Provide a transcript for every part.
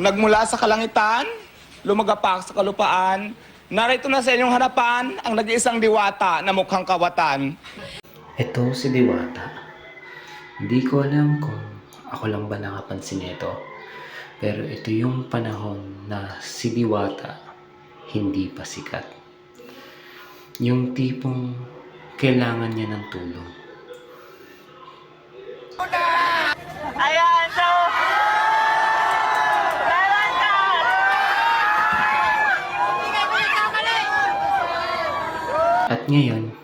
Nagmula sa kalangitan, lumagapak sa kalupaan, narito na sa inyong harapan ang nag-iisang diwata na mukhang kawatan. Ito si Diwata. Hindi ko alam kung ako lang ba nakapansin nito. Pero ito yung panahon na si Diwata hindi pa sikat. Yung tipong kailangan niya ng tulong. Ayan, At ngayon,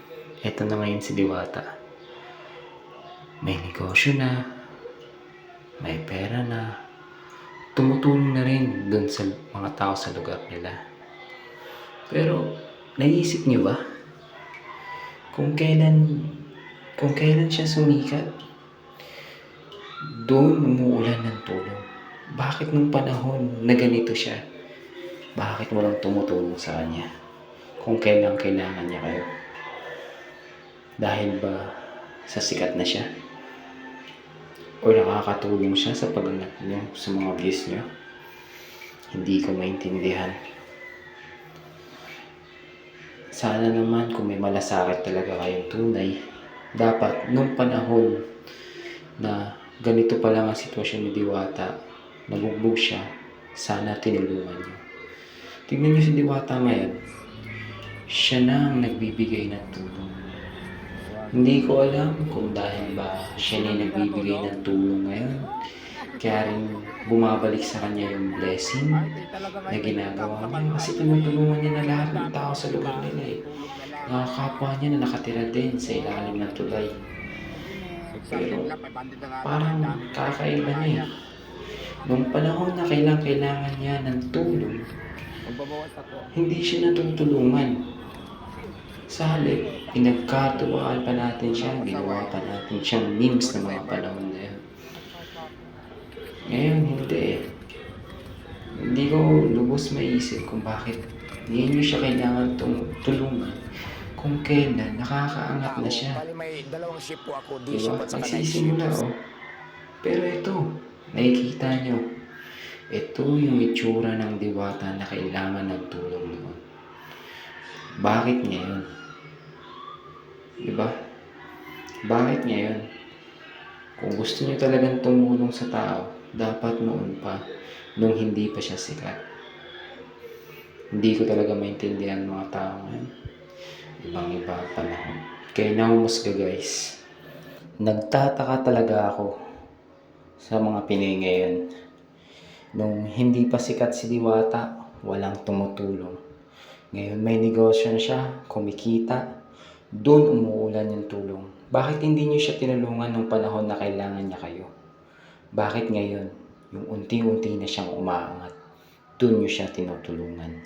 eto na ngayon si Diwata. May negosyo na, may pera na, tumutulong na rin dun sa mga tao sa lugar nila. Pero, naisip niyo ba? Kung kailan, kung kailan siya sumikat, doon umuulan ng tulong. Bakit nung panahon na ganito siya, bakit walang tumutulong sa kanya? Kung kailan kailangan niya kayo. Dahil ba sa sikat na siya? O nakakatulong siya sa pagganap niyo sa mga views niyo? Hindi ko maintindihan. Sana naman kung may malasakit talaga kayong tunay, dapat nung panahon na ganito pa lang ang sitwasyon ni Diwata, nabugbog siya, sana tinulungan niyo. Tingnan niyo si Diwata ngayon, siya na ang nagbibigay ng tulong. Hindi ko alam kung dahil ba siya na nagbibigay ng tulong ngayon. Kaya rin bumabalik sa kanya yung blessing na ginagawa niya. Kasi tinutulungan niya na lahat ng tao sa lugar nila eh. Mga kapwa niya na nakatira din sa ilalim ng tulay. Pero parang kakaiba niya eh. Nung panahon na kailangan kailangan niya ng tulong, hindi siya natutulungan. Sa halip, pinagkatuwaan pa natin siya, ginawa pa natin siyang memes ng mga panahon na yun. Ngayon, hindi eh. Hindi ko lubos maisip kung bakit hindi niyo siya kailangan tung- tulungan kung kailan nakakaangat na siya. Diba? Nagsisimula oh. Pero ito, nakikita nyo. Ito yung itsura ng diwata na kailangan ng tulong noon. Bakit ngayon? Diba? Bakit ngayon? Kung gusto nyo talagang tumulong sa tao, dapat noon pa, nung hindi pa siya sikat. Hindi ko talaga maintindihan mga tao ngayon. Ibang iba panahon. Kaya nahumusga guys. Nagtataka talaga ako sa mga Pinoy ngayon. Nung hindi pa sikat si Diwata, walang tumutulong. Ngayon may negosyo na siya, kumikita, doon umuulan yung tulong. Bakit hindi niyo siya tinulungan nung panahon na kailangan niya kayo? Bakit ngayon, yung unti-unti na siyang umaangat, doon niyo siya tinutulungan?